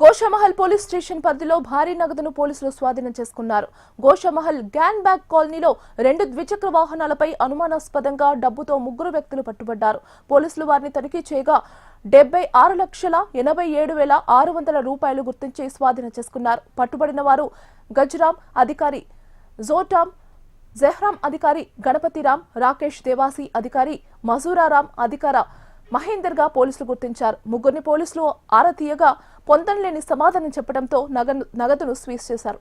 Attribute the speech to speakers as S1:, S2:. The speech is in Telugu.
S1: గోషమహల్ పోలీస్ స్టేషన్ పరిధిలో భారీ నగదును పోలీసులు స్వాధీనం చేసుకున్నారు. గోషమహల్ గ్యాన్ బ్యాగ్ కాలనీలో రెండు ద్విచక్ర వాహనాలపై అనుమానాస్పదంగా డబ్బుతో ముగ్గురు వ్యక్తులు పట్టుబడ్డారు. పోలీసులు వారిని తనిఖీ చేయగా డెబ్బై ఆరు లక్షల ఎనభై ఏడు వేల ఆరు వందల రూపాయలు గుర్తించి స్వాధీనం చేసుకున్నారు. పట్టుబడిన వారు గజ్రామ్ అధికారి జోటాం జెహ్రాం అధికారి గణపతిరామ్ రాకేష్ దేవాసి అధికారి మజూరారాం అధికార మహేందర్గా పోలీసులు గుర్తించారు. ముగ్గురిని పోలీసులు ఆరా తీయగా పొందనలేని సమాధానం చెప్పడంతో నగ నగదును స్వీజ్ చేశారు.